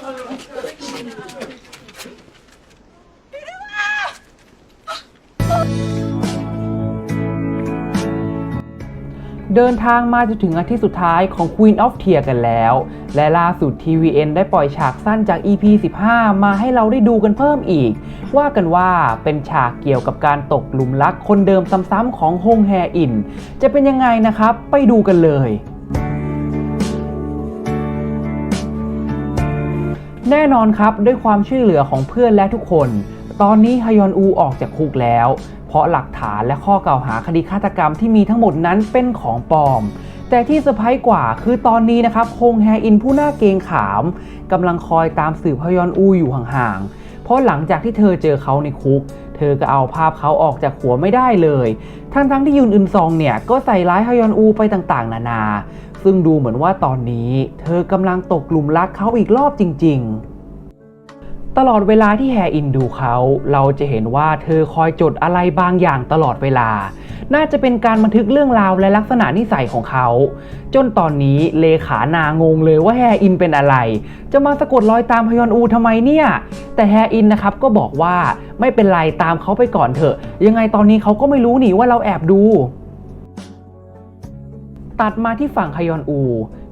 เดินทางมาจนถึงอาทิตย์สุดท้ายของ Queen of t e a r กันแล้ว และล่าสุด TVN ได้ปล่อยฉากสั้นจาก EP 15 มาให้เราได้ดูกันเพิ่มอีก ว่ากันว่าเป็นฉากเกี่ยวกับการตกหลุมรักคนเดิมซ้ำๆของฮงแฮอิน จะเป็นยังไงนะครับ ไปดูกันเลย แน่นอนครับด้วยความช่วยเหลือของเพื่อนและทุกคน ตอนนี้ฮยอนอูออกจากคุกแล้ว เพราะหลักฐานและข้อกล่าวหาคดีฆาตกรรมที่มีทั้งหมดนั้นเป็นของปลอม แต่ที่เซอร์ไพรส์กว่าคือตอนนี้นะครับฮงแฮอินผู้น่าเกงขามกำลังคอยตามสืบฮยอนอูอยู่ห่างๆเพราะหลังจากที่เธอเจอเขาในคุก เธอก็เอาภาพเขาออกจากหัวไม่ได้เลย ทั้งๆที่ยุนอึนซองเนี่ยก็ใส่ร้ายฮยอนอูไปต่างๆ นานา ซึ่งดูเหมือนว่าตอนนี้ เธอกำลังตกหลุมรักเขาอีกรอบจริง ๆ ตลอดเวลาที่แฮอินดูเขา เราจะเห็นว่าเธอคอยจดอะไรบางอย่างตลอดเวลา น่าจะเป็นการบันทึกเรื่องราวและลักษณะนิสัยของเขา จนตอนนี้เลขานางงเลยว่าแฮอินเป็นอะไร จะมาสะกดรอยตามฮยอนอูทำไมเนี่ย แต่แฮอินนะครับก็บอกว่าไม่เป็นไรตามเขาไปก่อนเถอะ ยังไงตอนนี้เขาก็ไม่รู้นี่ว่าเราแอบดู ตัดมาที่ฝั่งฮยอนอู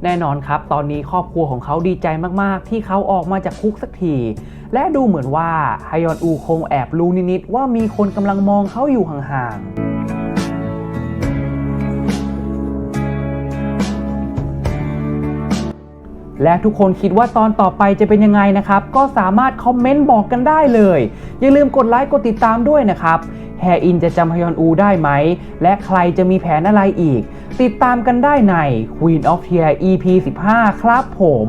แน่นอนครับ ตอนนี้ครอบครัวของเขาดีใจมากๆ ที่เขาออกมาจากคุกสักที และดูเหมือนว่าฮยอนอูคงแอบรู้นิดๆว่ามีคนกำลังมองเขาอยู่ห่างๆและทุกคนคิดว่าตอนต่อไปจะเป็นยังไงนะครับ ก็สามารถคอมเมนต์บอกกันได้เลย อย่าลืมกดไลค์กดติดตามด้วยนะครับ แฮอินจะจำฮยอนอูได้ไหม และใครจะมีแผนอะไรอีก ติดตามกันได้ใน Queen of Tear EP 15 ครับผม